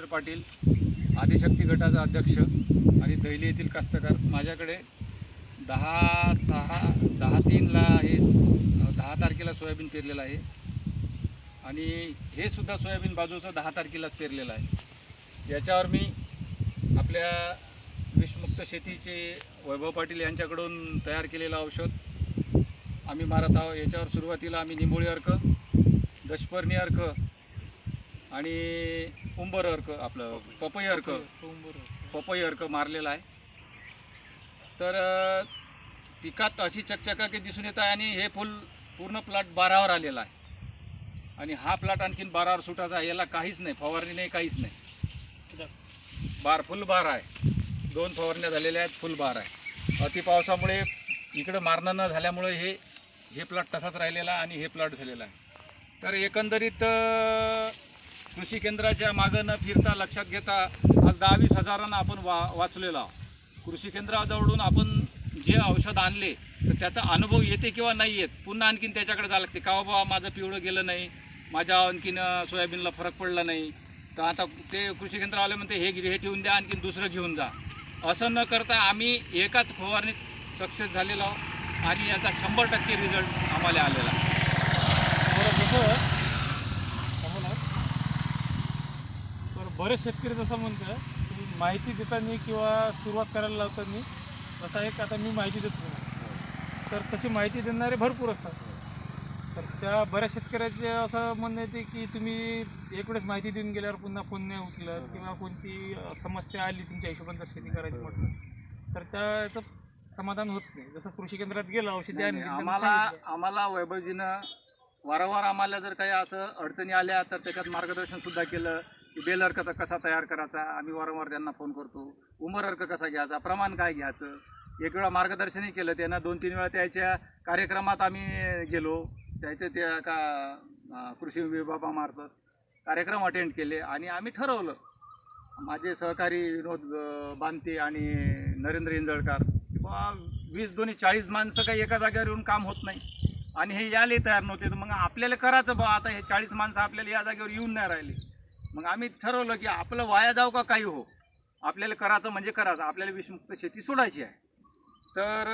राजेंद्र पाटील आदिशक्ती गटाचा अध्यक्ष आणि दैली येथील कास्तकार. माझ्याकडे दहा सहा दहा तीनला हे दहा तारखेला सोयाबीन पेरलेलं आहे. आणि हे सुद्धा सोयाबीन बाजूचं दहा तारखेलाच पेरलेलं आहे. याच्यावर मी आपल्या विषमुक्त शेतीचे वैभव पाटील यांच्याकडून तयार केलेलं औषध आम्ही मारत आहोत. याच्यावर सुरुवातीला आम्ही निंबोळी अर्क दशपर्णी अर्क आणि उंबर अर्क आपलं पपई. अर्क. पपई अर्क. मारलेला आहे. तर पिकात अशी चकचकाकी दिसून येत आहे आणि हे फुल पूर्ण प्लॉट बारावर आलेला आहे. आणि हा प्लॉट आणखीन बारावर सुटायचा आहे. याला काहीच नाही फवारणी नाही काहीच नाही. बार फुल बार आहे. दोन फवारण्या झालेल्या आहेत फुल बार आहे. अति पावसामुळे इकडं मारणं न झाल्यामुळे हे हे प्लॉट तसाच राहिलेला आणि हे प्लॉट झालेला आहे. तर एकंदरीत कृषी केंद्राच्या मागं न फिरता लक्षात घेता आज दहा वीस हजारांना आपण वा वाचलेलो आहोत. कृषी केंद्राजवळून आपण जे औषध आणले तर त्याचा अनुभव येते किंवा नाही येत पुन्हा आणखीन त्याच्याकडे जावं लागते. का हो बाबा माझं पिवळं गेलं नाही माझ्या आणखीन सोयाबीनला फरक पडला नाही. तर आता ते कृषी केंद्रवाले म्हणते हे हे ठेवून द्या आणखीन दुसरं घेऊन जा. असं न करता आम्ही एकाच फवारणीत सक्सेस झालेलो आहोत आणि याचा शंभर टक्के रिझल्ट आम्हाला आलेला बरं जसं थांबा ना. तर बरेच शेतकरी जसं म्हणतं माहिती देताना किंवा सुरुवात करायला लावताना जसा एक आता मी माहिती देतो तर तशी माहिती देणारे भरपूर असतात. तर त्या बऱ्याच शेतकऱ्याचे असं म्हणणं येते की तुम्ही एक वेळेस माहिती देऊन गेल्यावर पुन्हा फोन नाही उचलत किंवा कोणती समस्या आली तुमच्या हिशोबाने जर शेती करायची म्हटलं तर त्याचं समाधान होत नाही. जसं कृषी केंद्रात गेलं औषधी आम्हाला. आम्हाला वैभवजीनं वारंवार आम्हाला जर काही असं अडचणी आल्या तर त्याच्यात मार्गदर्शन सुद्धा केलं. की बेल अर्क कसा तयार करायचा? आम्ही वारंवार त्यांना फोन करतो. उमर अर्क कसा घ्यायचा? प्रमाण काय घ्यायचं? एक वेळा मार्गदर्शनही केलं त्यांना. दोन तीन वेळा त्याच्या कार्यक्रमात आम्ही गेलो. त्याचे त्या का कृषी विभागामार्फत कार्यक्रम अटेंड केले आणि आम्ही ठरवलं. माझे सहकारी विनोद अं, बांते आणि नरेंद्र इंजळकर किंवा वीस दोन्ही चाळीस माणसं काही एका जागेवर येऊन काम होत नाही. आणि हे यायला तयार नव्हते. तर मग आपल्याला करायचं बा आता हे चाळीस माणसं आपल्याला या जागेवर येऊन नाही राहिली. मग आम्ही ठरवलं की आपलं वाया जाऊ का काही हो? आपल्याला करायचं म्हणजे करायचं. आपल्याला विषमुक्त शेती सोडायची आहे. तर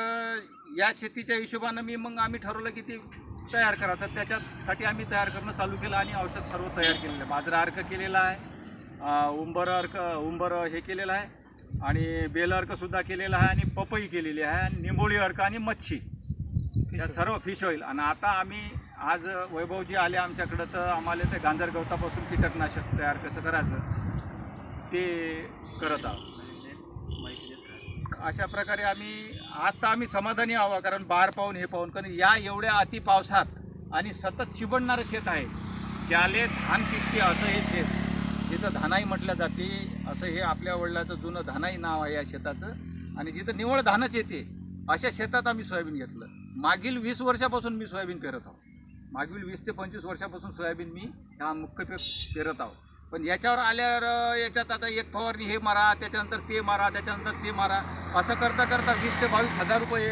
या शेतीच्या हिशोबानं मी मग आम्ही ठरवलं की ती तयार करायचं. त्याच्यासाठी आम्ही तयार करणं चालू केलं आणि औषध सर्व तयार केलेलं आहे. बाजरा अर्क केलेला आहे. उंबर अर्क उंबर हे केलेलं आहे. आणि बेल अर्कसुद्धा केलेला आहे आणि पपई केलेली आहे. आणि निंबोळी अर्क आणि मच्छी. या सर्व फिश ऑइल आणि आता आम्ही आज वैभवजी आले आमच्याकडं तर आम्हाला ते गांजर गवतापासून कीटकनाशक तयार कसं करायचं ते करत आहोत. अशा प्रकारे आम्ही आज तर आम्ही समाधानी आहोत कारण बाहेर पाहून हे पाहून कारण या एवढ्या अति पावसात आणि सतत चिबडणारं शेत आहे ज्याले धान पिकते असं हे शेत. जिथं धानाई म्हटलं जाते असं हे आपल्या वडिलाचं जुनं धानाई नाव आहे या शेताचं. आणि जिथं निवळ धानच येते अशा शेतात आम्ही सोयाबीन घेतलं. मागील वीस वर्षापासून मी सोयाबीन पेरत आहोत मागील वीस ते पंचवीस वर्षापासून सोयाबीन मी ह्या मुख्य पीक पेरत आहोत पण याच्यावर आल्यावर याच्यात आता एक फवारणी हे मारा त्याच्यानंतर ते मारा त्याच्यानंतर ते मारा. असं करता करता वीस ते बावीस हजार रुपये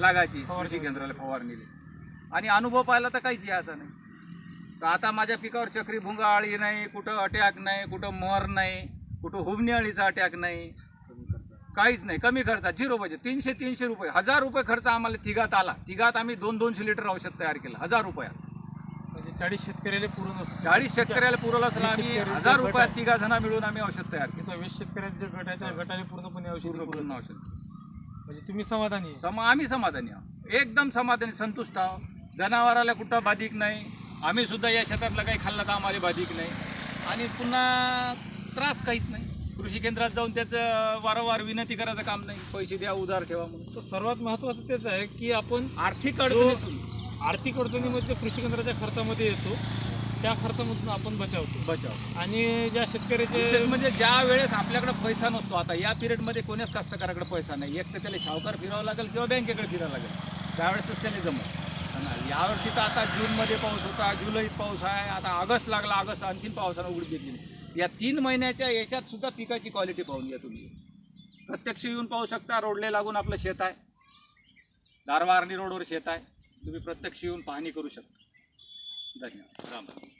लागायची फवारणी. कृषी केंद्राला फवारणीला. आणि अनुभव पाहिला तर काहीच यायचा नाही. तर आता माझ्या पिकावर चक्री भुंगा आळी नाही कुठं अटॅक नाही कुठं मोहर नाही कुठं हुबणी अळीचा अटॅक नाही. काहीच नाही कमी खर्चात झिरो बजेट तीनशे तीनशे रुपये हजार रुपये खर्च आम्हाला तिघात आला. तिघात आम्ही दोन दोनशे लिटर औषध तयार केलं हजार रुपयात म्हणजे चाळीस शेतकऱ्याला पुरून असतं. चाळीस शेतकऱ्याला पुरवलं असलं आम्ही शेतकऱ्याचं हजार गट रुपयात आहे. तिघा जण मिळून आम्ही औषध तयार केलं. वीस शेतकऱ्यांचे गट आहे त्या गटाने पूर्णपणे औषधी पूर्ण पुरवलं. औषध. म्हणजे तुम्ही समाधानी आहे. सम आम्ही समाधानी आहोत. एकदम समाधानी संतुष्ट आहोत. जनावराला कुठं बाधिक नाही. आम्ही सुद्धा या शेतातलं काही खाल्लं तर आम्हाला बाधिक नाही. आणि पुन्हा त्रास काहीच नाही. कृषी केंद्रात जाऊन त्याचं वारंवार विनंती करायचं काम नाही. पैसे द्या उधार ठेवा म्हणून. तर सर्वात महत्त्वाचं तेच आहे की आपण आर्थिक अडचणीतून. आर्थिक अडचणीमध्ये कृषी केंद्राच्या खर्चामध्ये येतो त्या खर्चामधून आपण बचावतो. बचाव आणि ज्या शेतकऱ्याचे म्हणजे ज्या वेळेस आपल्याकडे पैसा नसतो आता या पिरियडमध्ये कोण्याच कास्तकाराकडे पैसा नाही. एक तर त्याला शावकार फिरावं लागेल किंवा बँकेकडे फिरावं लागेल. त्यावेळेसच त्याने जमत यावर्षी तर आता जूनमध्ये पाऊस होता जुलैत पाऊस आहे आता ऑगस्ट लागला ऑगस्ट आणखीन पावसानं उघडी घेतली. नाही. या तीन महिन्याच्या याच्यात सुद्धा पिकाची क्वालिटी पाहून घ्या तुम्ही. प्रत्यक्ष येऊन पाहू शकता रोडले लागून आपलं शेत आहे. दारवारणी रोडवर शेत आहे. तुम्ही प्रत्यक्ष येऊन पाहणी करू शकता. धन्यवाद. राम राम.